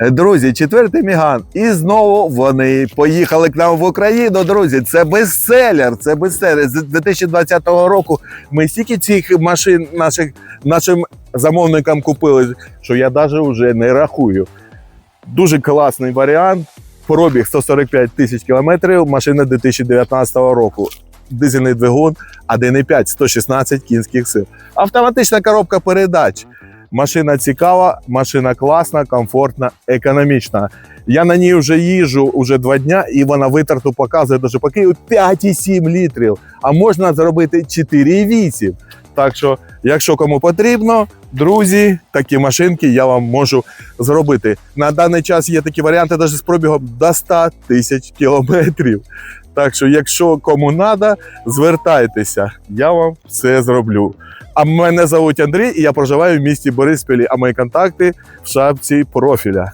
Е, Друзі, четвертий Міган. І знову вони поїхали к нам в Україну. Друзі, це бестселер. Це бестселер. З 2020 року ми стільки цих машин наших, нашим замовникам купили, що я навіть вже не рахую. Дуже класний варіант. Пробіг 145 тисяч кілометрів. Машина 2019 року. Дизельний двигун 1,5, 116 кінських сил. Автоматична коробка передач. Машина цікава, машина класна, комфортна, економічна. Я на ній вже їжджу вже два дня, і вона витрату показує даже по Києву 5,7 літрів. А можна зробити 4,8. Так що, якщо кому потрібно, друзі, такі машинки я вам можу зробити. На даний час є такі варіанти навіть з пробігом до 100 тисяч кілометрів. Так що, якщо кому треба, звертайтеся, я вам все зроблю. А мене звуть Андрій, і я проживаю в місті Бориспілі, а мої контакти в шапці профіля.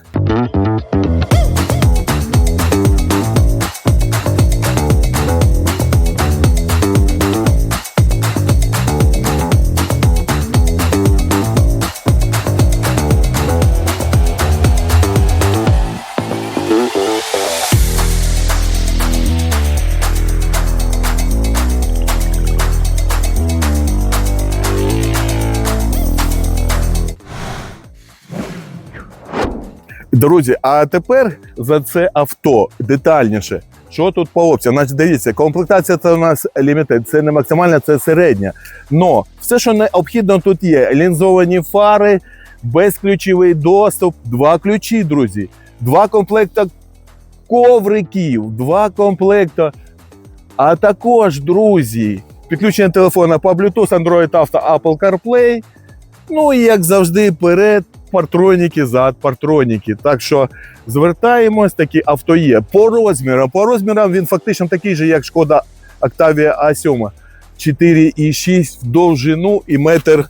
Друзі, а тепер за це авто детальніше. Що тут по опціям? Значить, дивіться, комплектація це у нас лімітед, це не максимальна, це середня. Но все, що необхідно тут є: лінзовані фари, безключовий доступ, два ключі, друзі, два комплекта ковриків, два комплекта. А також, друзі, підключення телефона по Bluetooth, Android Auto, Apple CarPlay. Ну і як завжди, перед партроніки, зад партроніки. Так що звертаємось, такі авто є. По розмірам. По розмірам він фактично такий же, як шкода Octavia A7. 4,6 в довжину і метр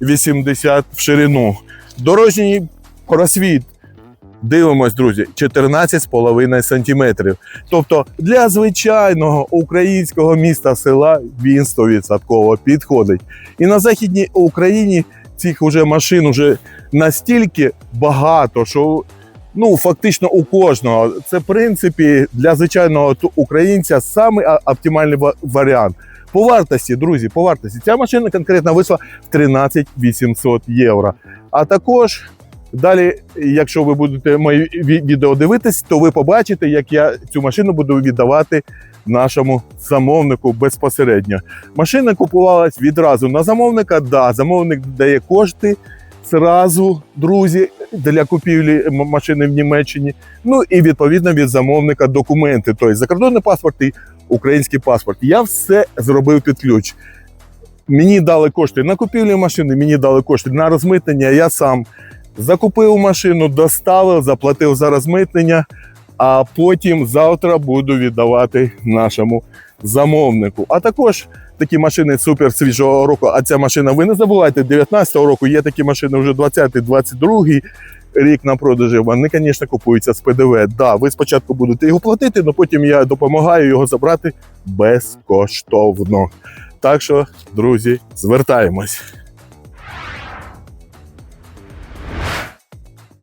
80 в ширину. Дорожній просвіт. Дивимось, друзі, 14,5 сантиметрів. Тобто для звичайного українського міста села він 100% підходить. І на Західній Україні цих уже машин уже настільки багато, що ну фактично у кожного. Це в принципі для звичайного українця саме а- оптимальний варіант. По вартості, друзі, по вартості. Ця машина конкретно вийшла в 13 800 євро. А також далі, якщо ви будете мої ві- відео дивитись, то ви побачите, як я цю машину буду віддавати нашому замовнику безпосередньо. Машина купувалась відразу на замовника. Да, замовник дає кошти зразу, друзі, для купівлі машини в Німеччині. Ну і відповідно від замовника документи, тобто закордонний паспорт і український паспорт. Я все зробив під ключ. Мені дали кошти на купівлю машини, мені дали кошти на розмитнення. Я сам закупив машину, доставив, заплатив за розмитнення, а потім завтра буду віддавати нашому замовнику. А також такі машини супер свіжого року. А ця машина, ви не забувайте, 19-го року є такі машини вже 20-й, 22-й рік на продажі. Вони, звісно, купуються з ПДВ. Да, ви спочатку будете його платити, але потім я допомагаю його забрати безкоштовно. Так що, друзі, звертаємось.